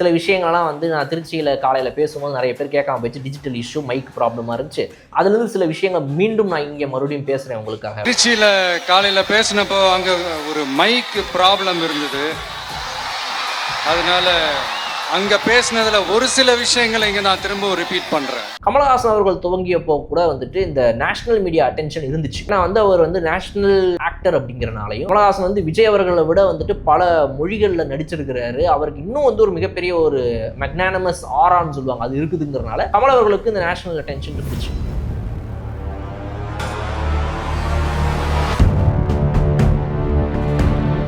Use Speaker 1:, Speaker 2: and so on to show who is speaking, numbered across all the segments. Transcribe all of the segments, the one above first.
Speaker 1: சில விஷயங்கள்லாம் வந்து நான் திருச்சியில் காலையில் பேசும்போது நிறைய பேர் கேட்காம போயிடுச்சு. டிஜிட்டல் இஷ்யூ மைக் ப்ராப்ளமாக இருந்துச்சு. அதுலேருந்து சில விஷயங்கள் மீண்டும் நான் இங்கே மறுபடியும் பேசுகிறேன் உங்களுக்காக.
Speaker 2: திருச்சியில் காலையில் பேசினப்போ அங்கே ஒரு மைக் ப்ராப்ளம் இருந்தது. அதனால அங்கே பேசினதுல ஒரு சில விஷயங்களை இங்கே நான் திரும்பவும் ரிப்பீட் பண்ணுறேன்
Speaker 1: கமலஹாசன் அவர்கள் துவங்கியப்போ கூட வந்துட்டு இந்த நேஷனல் மீடியா அட்டென்ஷன் இருந்துச்சு. நான் வந்து அவர் வந்து நேஷனல் ஆக்டர் அப்படிங்கிறனாலையும் கமலஹாசன் வந்து விஜய் அவர்களை விட வந்துட்டு பல மொழிகளில் நடிச்சிருக்கிறாரு. அவருக்கு இன்னும் வந்து ஒரு மிகப்பெரிய ஒரு மெக்னானமஸ் ஆரான்னு சொல்லுவாங்க. அது இருக்குதுங்கிறனால கமல் அவர்களுக்கு இந்த நேஷனல் அட்டென்ஷன் இருந்துச்சு.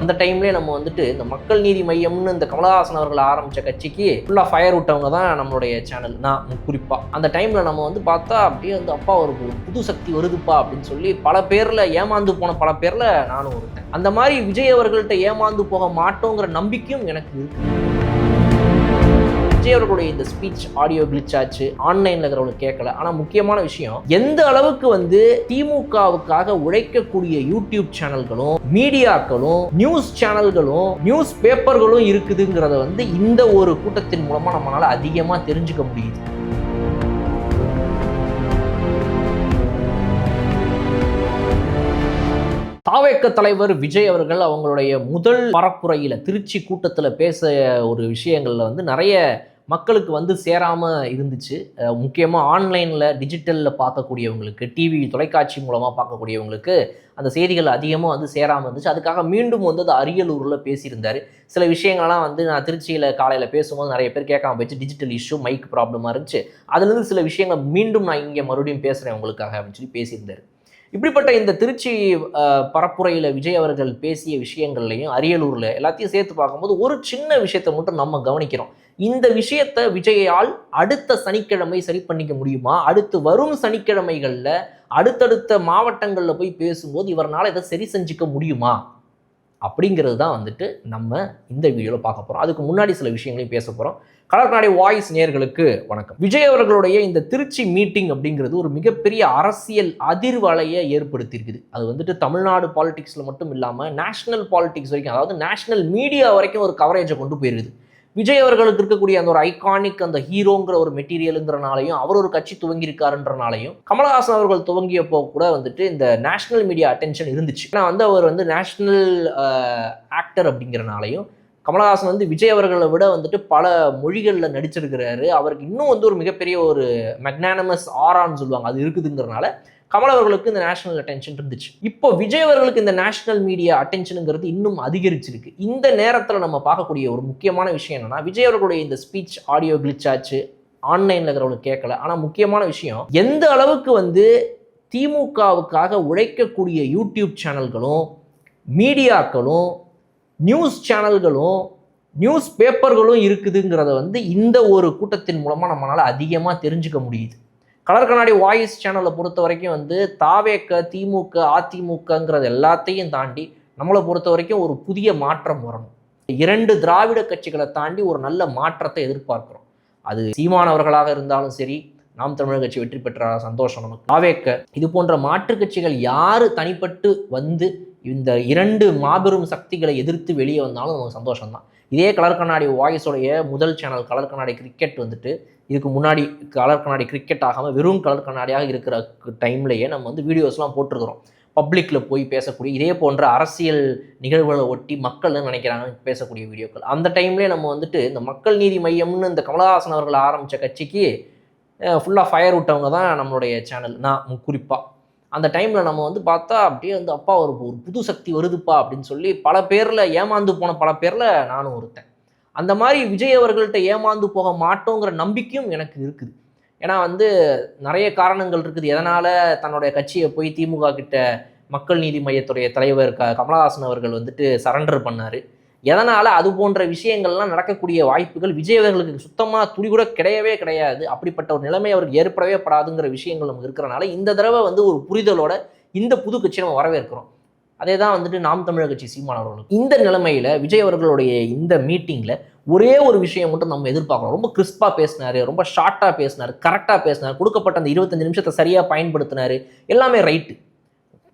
Speaker 1: அந்த டைம்லேயே நம்ம வந்துட்டு இந்த மக்கள் நீதி மையம்னு இந்த கமலஹாசன் அவர்கள் ஆரம்பித்த கட்சிக்கு ஃபுல்லாக ஃபயர் விட்டவங்க தான் நம்மளுடைய சேனல் நான் குறிப்பாக அந்த டைமில் நம்ம வந்து பார்த்தா அப்படியே வந்து அப்பா ஒரு புது சக்தி வருதுப்பா அப்படின்னு சொல்லி பல பேரில் ஏமாந்து போன பல பேரில் நானும் ஒருத்தன். அந்த மாதிரி விஜய் அவர்கள்ட்ட ஏமாந்து போக மாட்டோங்கிற நம்பிக்கையும் எனக்கு இருக்குது விஜய் அவர்களுடைய இந்த ஸ்பீச் ஆடியோ கிளிச் ஆச்சு ஆன்லைன்ல இருக்கிறவங்களுக்கு கேட்கல ஆனா முக்கியமான விஷயம் எந்த அளவுக்கு வந்து திமுகவுக்காக உழைக்கக்கூடிய யூடியூப் சேனல்களும் மீடியாக்களும் நியூஸ் சேனல்களும் நியூஸ் பேப்பர்களும் இருக்குதுங்கிறத வந்து இந்த ஒரு கூட்டத்தின் மூலமா நம்மளால அதிகமா தெரிஞ்சுக்க முடியுது. தாவேக்க தலைவர் விஜய் அவர்கள் அவங்களுடைய முதல் பரப்புரையில் திருச்சி கூட்டத்தில் பேச ஒரு விஷயங்கள்ல வந்து நிறைய மக்களுக்கு வந்து சேராமல் இருந்துச்சு. முக்கியமாக ஆன்லைனில் டிஜிட்டலில் பார்க்கக்கூடியவங்களுக்கு டிவி தொலைக்காட்சி மூலமாக பார்க்கக்கூடியவங்களுக்கு அந்த செய்திகள் அதிகமாக வந்து சேராமல் இருந்துச்சு. அதுக்காக மீண்டும் வந்து அது அரியலூரில் பேசியிருந்தார். சில விஷயங்கள்லாம் வந்து நான் திருச்சியில் காலையில் பேசும்போது நிறைய பேர் கேட்காம போயிடுச்சு. டிஜிட்டல் இஷ்யூ மைக் ப்ராப்ளமாக இருந்துச்சு. அதுலேருந்து சில விஷயங்கள் மீண்டும் நான் இங்கே மறுபடியும் பேசுகிறேன் உங்களுக்காக அப்படின்னு சொல்லி பேசியிருந்தார். இப்படிப்பட்ட இந்த திருச்சி பரப்புரையில் விஜய் அவர்கள் பேசிய விஷயங்கள்லையும் அரியலூரில் எல்லாத்தையும் சேர்த்து பார்க்கும்போது ஒரு சின்ன விஷயத்தை மட்டும் நம்ம கவனிக்கிறோம். இந்த விஷயத்தை விஜயால் அடுத்த சனிக்கிழமை சரி பண்ணிக்க முடியுமா? அடுத்து வரும் சனிக்கிழமைகளில் அடுத்தடுத்த மாவட்டங்களில் போய் பேசும்போது இவரால் இதை சரி செஞ்சுக்க முடியுமா? அப்படிங்கிறது தான் வந்துட்டு நம்ம இந்த வீடியோவில் பார்க்க போகிறோம் அதுக்கு முன்னாடி சில விஷயங்களையும் பேச போகிறோம் கலர்நாடி வாய்ஸ் நேர்களுக்கு வணக்கம். விஜய் அவர்களுடைய இந்த திருச்சி மீட்டிங் அப்படிங்கிறது ஒரு மிகப்பெரிய அரசியல் அதிர்வலையை ஏற்படுத்தியிருக்குது. அது வந்துட்டு தமிழ்நாடு பாலிடிக்ஸில் மட்டும் இல்லாமல் நேஷனல் பாலிடிக்ஸ் வரைக்கும் அதாவது நேஷனல் மீடியா வரைக்கும் ஒரு கவரேஜை கொண்டு போயிருக்குது. விஜய் அவர்களுக்கு இருக்கக்கூடிய அந்த ஒரு ஐகானிக் அந்த ஹீரோங்கிற ஒரு மெட்டீரியலுங்கிறனாலையும் அவர் ஒரு கட்சி துவங்கியிருக்காருன்றனாலையும் கமலஹாசன் அவர்கள் துவங்கியப்போ கூட வந்துட்டு இந்த நேஷனல் மீடியா அட்டென்ஷன் இருந்துச்சு. ஆனால் வந்து அவர் வந்து நேஷனல் ஆக்டர் அப்படிங்கிறனாலையும் கமலஹாசன் வந்து விஜய் அவர்களை விட வந்துட்டு பல மொழிகளில் நடிச்சிருக்கிறாரு. அவருக்கு இன்னும் வந்து ஒரு மிகப்பெரிய ஒரு மெக்னானமஸ் ஆரான்னு சொல்லுவாங்க. அது இருக்குதுங்கிறனால கமல் அவர்களுக்கு இந்த நேஷனல் அட்டென்ஷன் இருந்துச்சு. இப்போ விஜய் அவர்களுக்கு இந்த நேஷனல் மீடியா அட்டென்ஷனுங்கிறது இன்னும் அதிகரிச்சிருக்கு. இந்த நேரத்தில் நம்ம பார்க்கக்கூடிய ஒரு முக்கியமான விஷயம் என்னன்னா விஜய் அவர்களுடைய இந்த ஸ்பீச் ஆடியோ கிளிச் ஆச்சு. ஆன்லைனில் இருக்கிறவங்களுக்கு கேட்கல. ஆனால் முக்கியமான விஷயம் எந்த அளவுக்கு வந்து திமுகவுக்காக உழைக்கக்கூடிய யூடியூப் சேனல்களும் மீடியாக்களும் நியூஸ் சேனல்களும் நியூஸ் பேப்பர்களும் இருக்குதுங்கிறத வந்து இந்த ஒரு கூட்டத்தின் மூலமாக நம்மளால் அதிகமாக தெரிஞ்சுக்க முடியுது. கலர் கண்ணாடி வாய்ஸ் சேனலை பொறுத்த வரைக்கும் வந்து தாவேக்க திமுக அதிமுகங்கிறது எல்லாத்தையும் தாண்டி நம்மளை பொறுத்த வரைக்கும் ஒரு புதிய மாற்றம் வரணும். இரண்டு திராவிட கட்சிகளை தாண்டி ஒரு நல்ல மாற்றத்தை எதிர்பார்க்குறோம். அது சீமானவர்களாக இருந்தாலும் சரி நாம் தமிழர் கட்சி வெற்றி பெற்ற சந்தோஷம் நமக்கு. ஆவேக்க இது போன்ற மாற்றுக் கட்சிகள் யார் தனிப்பட்டு வந்து இந்த இரண்டு மாபெரும் சக்திகளை எதிர்த்து வெளியே வந்தாலும் நமக்கு சந்தோஷம் தான் இதே கலர் கண்ணாடி வாய்ஸோடைய முதல் சேனல் கலர் கண்ணாடி கிரிக்கெட் வந்துட்டு இதுக்கு முன்னாடி கலர் கண்ணாடி கிரிக்கெட் ஆகாமல் வெறும் கலர் கண்ணாடியாக இருக்கிற டைம்லேயே நம்ம வந்து வீடியோஸ்லாம் போட்டிருக்கிறோம். பப்ளிக்கில் போய் பேசக்கூடிய இதே போன்ற அரசியல் நிகழ்வுகளை ஒட்டி மக்கள் நினைக்கிறாங்க? பேசக்கூடிய வீடியோக்கள். அந்த டைம்லேயே நம்ம வந்துட்டு இந்த மக்கள் நீதி மையம்னு இந்த கமலஹாசன் அவர்கள் ஆரம்பித்த கட்சிக்கு ஃபுல்லாக ஃபயர் விட்டவங்க தான் நம்மளுடைய சேனல் நான் குறிப்பாக அந்த டைமில் நம்ம வந்து பார்த்தா அப்படியே வந்து அப்பா ஒரு ஒரு புது சக்தி வருதுப்பா அப்படின்னு சொல்லி பல பேரில் ஏமாந்து போன பல பேரில் நானும் ஒருத்தன். அந்த மாதிரி விஜய் அவர்கள்ட்ட ஏமாந்து போக மாட்டோங்கிற நம்பிக்கையும் எனக்கு இருக்குது. ஏன்னா வந்து நிறைய காரணங்கள் இருக்குது. எதனால் தன்னுடைய கட்சியை போய் திமுக கிட்ட மக்கள் நீதி மையத்துடைய தலைவர் க கமலஹாசன் அவர்கள் வந்துட்டு சரண்டர் பண்ணார். எதனால் அது போன்ற விஷயங்கள்லாம் நடக்கக்கூடிய வாய்ப்புகள் விஜய் அவர்களுக்கு சுத்தமாக துளி கூட கிடையவே கிடையாது. அப்படிப்பட்ட ஒரு நிலைமை அவருக்கு ஏற்படவே படாதுங்கிற விஷயங்கள் நமக்கு இருக்கிறனால இந்த தடவை வந்து ஒரு புரிதலோட இந்த புது கட்சி நம்ம வரவேற்கிறோம். அதே தான் வந்துட்டு நாம் தமிழர் கட்சி சீமான் அவர்களும் இந்த நிலைமையில் விஜய் அவர்களுடைய இந்த மீட்டிங்கில் ஒரே ஒரு விஷயம் மட்டும் நம்ம எதிர்பார்க்குறோம் ரொம்ப கிறிஸ்பாக பேசினாரு ரொம்ப ஷார்ட்டாக பேசினார் கரெக்டாக பேசினார் கொடுக்கப்பட்ட அந்த இருபத்தஞ்சு நிமிஷத்தை சரியாக பயன்படுத்தினார். எல்லாமே ரைட்டு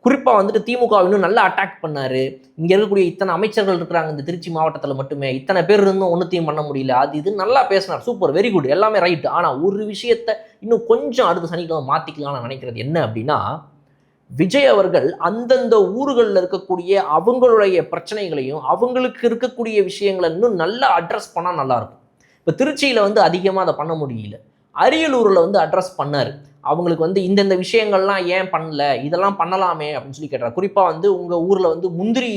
Speaker 1: குறிப்பாக வந்துட்டு திமுக இன்னும் நல்லா அட்டாக் பண்ணாரு. இங்கே இருக்கக்கூடிய இத்தனை அமைச்சர்கள் இருக்கிறாங்க இந்த திருச்சி மாவட்டத்தில் மட்டுமே. இத்தனை பேர் இருந்தும் ஒன்றுத்தையும் பண்ண முடியல. அது இது நல்லா பேசினார். சூப்பர் வெரி குட் எல்லாமே ரைட் ஆனால் ஒரு விஷயத்த இன்னும் கொஞ்சம் அடுத்த சனிக்கிழமை மாற்றிக்கலாம்னு நான் நினைக்கிறது என்ன அப்படின்னா விஜய் அவர்கள் அந்தந்த ஊர்களில் இருக்கக்கூடிய அவங்களுடைய பிரச்சனைகளையும் அவங்களுக்கு இருக்கக்கூடிய விஷயங்களை இன்னும் நல்லா அட்ரஸ் பண்ணால் நல்லாயிருக்கும் இப்போ திருச்சியில் வந்து அதிகமாக அதை பண்ண முடியல. அரியலூரில் வந்து அட்ரஸ் பண்ணார். அவங்களுக்கு வந்து இந்தந்த விஷயங்கள்லாம் ஏன் பண்ணல? இதெல்லாம் பண்ணலாமே அப்படின்னு சொல்லி கேட்டார். குறிப்பாக வந்து உங்கள் ஊரில் வந்து முந்திரி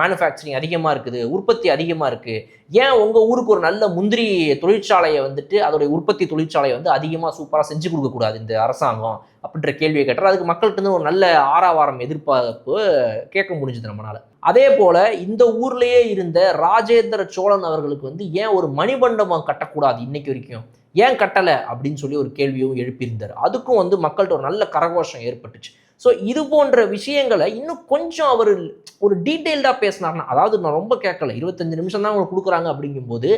Speaker 1: மேனுஃபேக்சரிங் அதிகமாக இருக்குது உற்பத்தி அதிகமாக இருக்குது ஏன் உங்கள் ஊருக்கு ஒரு நல்ல முந்திரி தொழிற்சாலையை வந்துட்டு அதோடைய உற்பத்தி தொழிற்சாலையை வந்து அதிகமாக சூப்பராக செஞ்சு கொடுக்கக்கூடாது இந்த அரசாங்கம் அப்படின்ற கேள்வியை கேட்டார். அதுக்கு மக்கள்கிட்ட ஒரு நல்ல ஆறாவாரம் எதிர்பார்ப்பு கேட்க முடிஞ்சது நம்மளால் அதே போல் இந்த ஊர்லேயே இருந்த ராஜேந்திர சோழன் அவர்களுக்கு வந்து ஏன் ஒரு மணிமண்டபம் கட்டக்கூடாது இன்னைக்கு வரைக்கும்? ஏன் கட்டலை? அப்படின்னு சொல்லி ஒரு கேள்வியும் எழுப்பியிருந்தார். அதுக்கும் வந்து மக்கள்கிட்ட ஒரு நல்ல கரகோஷம் ஏற்பட்டுச்சு. ஸோ இது போன்ற விஷயங்களை இன்னும் கொஞ்சம் அவர் ஒரு டீட்டெயில்டாக பேசினார்னா அதாவது நான் ரொம்ப கேட்கல இருபத்தஞ்சு நிமிஷம் தான் அவங்க கொடுக்குறாங்க அப்படிங்கும்போது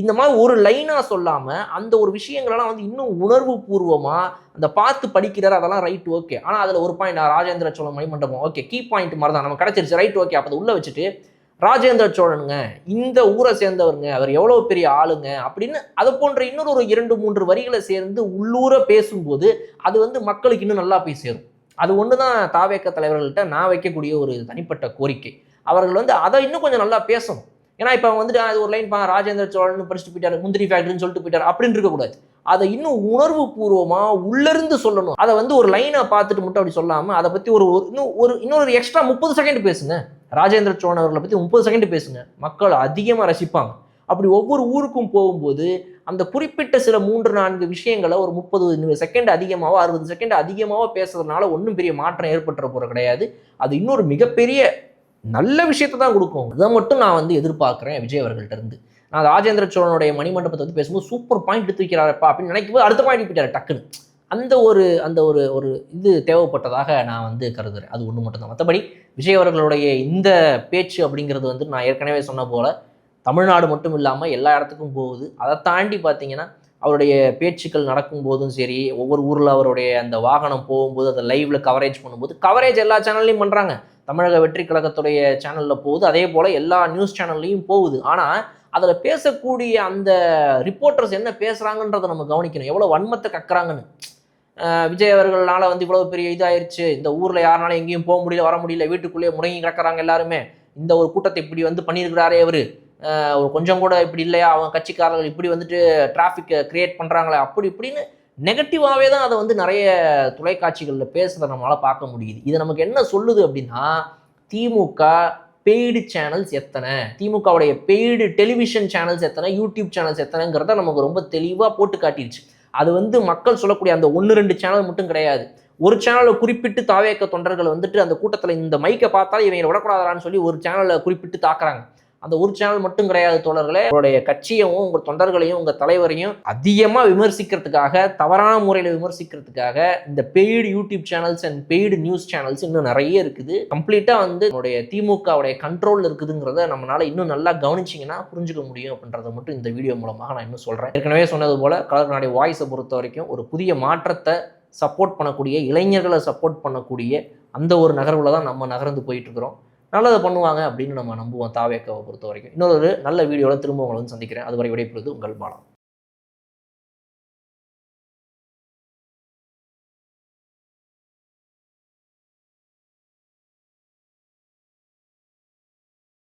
Speaker 1: இந்த மாதிரி ஒரு லைனாக சொல்லாமல் அந்த ஒரு விஷயங்களெல்லாம் வந்து இன்னும் உணர்வு பூர்வமாக அந்த பார்த்து படிக்கிறார் அதெல்லாம் ரைட் ஓகே ஆனால் அதில் ஒரு பாயிண்ட் ராஜேந்திர சோழன் மணிமண்டபம் ஓகே கீ பாயிண்ட் மாதிரி தான். நம்ம கிடச்சிருச்சு ரைட் ஓகே அப்போ உள்ளே வச்சுட்டு ராஜேந்திர சோழனுங்க இந்த ஊரை சேர்ந்தவருங்க அவர் எவ்வளோ பெரிய ஆளுங்க அப்படின்னு அது போன்ற இன்னொரு ஒரு இரண்டு மூன்று வரிகளை சேர்ந்து உள்ளூர பேசும்போது அது வந்து மக்களுக்கு இன்னும் நல்லா போய் சேரும். அது ஒன்று தான் தாவேக்க தலைவர்கள்ட்ட நான் வைக்கக்கூடிய ஒரு தனிப்பட்ட கோரிக்கை. அவர்கள் வந்து அதை இன்னும் கொஞ்சம் நல்லா பேசணும். ஏன்னா இப்போ வந்துட்டு அது ஒரு லைன் பா ராஜேந்திர சோழன் படிச்சுட்டு போயிட்டார் முந்திரி ஃபேக்டரின்னு சொல்லிட்டு போயிட்டார் அப்படின்னு இருக்கக்கூடாது அதை இன்னும் உணர்வு பூர்வமாக உள்ளிருந்து சொல்லணும். அதை வந்து ஒரு லைனை பார்த்துட்டு மட்டும் அப்படி சொல்லாமல் அதை பற்றி ஒரு ஒரு- இன்னும் ஒரு இன்னொரு எக்ஸ்ட்ரா முப்பது செகண்ட் பேசுங்க. ராஜேந்திர சோழன் அவர்களை பற்றி முப்பது செகண்ட் பேசுங்க. மக்கள் அதிகமாக ரசிப்பாங்க. அப்படி ஒவ்வொரு ஊருக்கும் போகும்போது அந்த குறிப்பிட்ட சில மூன்று நான்கு விஷயங்களை ஒரு முப்பது செகண்ட் அதிகமாகவோ அறுபது செகண்ட் அதிகமாகவோ பேசுறதுனால ஒன்றும் பெரிய மாற்றம் ஏற்பட்டுற போகிற கிடையாது. அது இன்னொரு மிகப்பெரிய நல்ல விஷயத்தை தான் கொடுக்கும். இதை மட்டும் நான் வந்து எதிர்பார்க்குறேன் விஜய் அவர்கள்ட்ட இருந்து. நான் ராஜேந்திர சோழனுடைய மணிமண்டபத்தை வந்து பேசும்போது சூப்பர் பாயிண்ட் எடுத்து வைக்கிறாரப்பா அப்படின்னு நினைக்கும் போது அடுத்த பாயிண்ட் போயிட்டாரு டக்குன்னு. அந்த ஒரு அந்த ஒரு ஒரு இது தேவைப்பட்டதாக நான் வந்து கருதுகிறேன் அது ஒன்று மட்டும்தான். மற்றபடி விஜய் அவர்களுடைய இந்த பேச்சு அப்படிங்கிறது வந்து நான் ஏற்கனவே சொன்ன போல தமிழ்நாடு மட்டும் இல்லாமல் எல்லா இடத்துக்கும் போகுது. அதை தாண்டி பார்த்தீங்கன்னா அவருடைய பேச்சுக்கள் நடக்கும் போதும் சரி ஒவ்வொரு ஊரில் அவருடைய அந்த வாகனம் போகும்போது அதை லைவ்ல கவரேஜ் பண்ணும்போது கவரேஜ் எல்லா சேனல்லையும் பண்ணுறாங்க தமிழக வெற்றி கழகத்துடைய சேனலில் போகுது. அதே போல் எல்லா நியூஸ் சேனல்லையும் போகுது. ஆனால் அதில் பேசக்கூடிய அந்த ரிப்போர்ட்டர்ஸ் என்ன பேசுகிறாங்கன்றதை நம்ம கவனிக்கணும். எவ்வளோ வன்மத்தை கக்குறாங்கன்னு. விஜய் அவர்களால் வந்து இவ்வளோ பெரிய இதாயிருச்சு. இந்த ஊரில் யாருனாலும் எங்கேயும் போக முடியல வர முடியல வீட்டுக்குள்ளேயே முடங்கி கிடக்கிறாங்க எல்லாருமே. இந்த ஒரு கூட்டத்தை இப்படி வந்து பண்ணியிருக்கிறாரே அவர். ஒரு கொஞ்சம் கூட இப்படி இல்லையா? அவங்க கட்சிக்காரர்கள் இப்படி வந்துட்டு டிராஃபிக்கை கிரியேட் பண்ணுறாங்களே அப்படி இப்படின்னு நெகட்டிவாகவே தான் அதை வந்து நிறைய தொலைக்காட்சிகளில் பேசுகிறத நம்மளால் பார்க்க முடியுது. இது நமக்கு என்ன சொல்லுது அப்படின்னா திமுக பெய்டு சேனல்ஸ் எத்தனை? திமுகவுடைய பெய்டு டெலிவிஷன் சேனல்ஸ் எத்தனை? யூடியூப் சேனல்ஸ் எத்தனைங்கிறத நமக்கு ரொம்ப தெளிவாக போட்டு காட்டிடுச்சு அது வந்து மக்கள் சொல்லக்கூடிய அந்த ஒன்று ரெண்டு சேனல் மட்டும் கிடையாது. ஒரு சேனலை குறிப்பிட்டு தாவேக்க தொண்டர்கள் வந்துட்டு அந்த கூட்டத்தில் இந்த மைக்கை பார்த்தா இவங்க விடக்கூடாதான்னு சொல்லி ஒரு சேனலை குறிப்பிட்டு தாக்குறாங்க. அந்த ஒரு சேனல் மட்டும் கிடையாது தோழர்களே. உங்களுடைய கட்சியையும் உங்கள் தொண்டர்களையும் உங்கள் தலைவரையும் அதிகமாக விமர்சிக்கிறதுக்காக தவறான முறையில் விமர்சிக்கிறதுக்காக இந்த paid YouTube channels and paid news channels இன்னும் நிறைய இருக்குது. கம்ப்ளீட்டாக வந்து நம்மளுடைய திமுகவுடைய கண்ட்ரோல் இருக்குதுங்கிறத நம்மளால் இன்னும் நல்லா கவனிச்சிங்கன்னா புரிஞ்சுக்க முடியும் அப்படின்றத மட்டும் இந்த வீடியோ மூலமாக நான் இன்னும் சொல்கிறேன் ஏற்கனவே சொன்னது போல் கலர்நாடைய வாய்ஸை பொறுத்த வரைக்கும் ஒரு புதிய மாற்றத்தை சப்போர்ட் பண்ணக்கூடிய இளைஞர்களை சப்போர்ட் பண்ணக்கூடிய அந்த ஒரு நகர்வில் தான் நம்ம நகர்ந்து போயிட்டுருக்குறோம் நல்லதை பண்ணுவாங்க அப்படின்னு நம்ம நம்புவோம் தாவேக்காவை பொறுத்த வரைக்கும் இன்னொரு நல்ல வீடியோவில் திரும்ப உங்களை வந்து சந்திக்கிறேன். அதுவரை விடைபெறுவது உங்கள் பாலம்